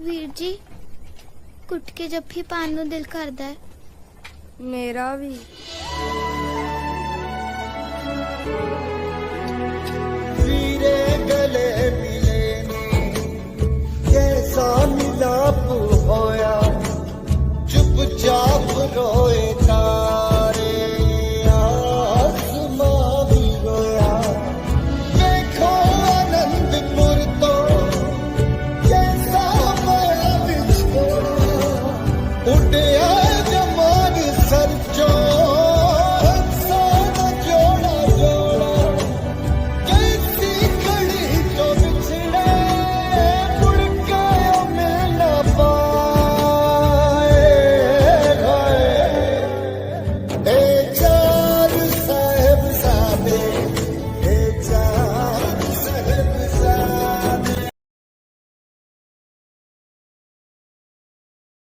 ਵੀਰ ਜੀ ਕੁੱਟ ਕੇ ਜੱਫੀ ਪਾਣ ਨੂੰ ਦਿਲ ਕਰਦਾ ਮੇਰਾ ਵੀ। ਉੱਡਿਆ ਜਮਾਨ ਸਰ ਚੋਂ।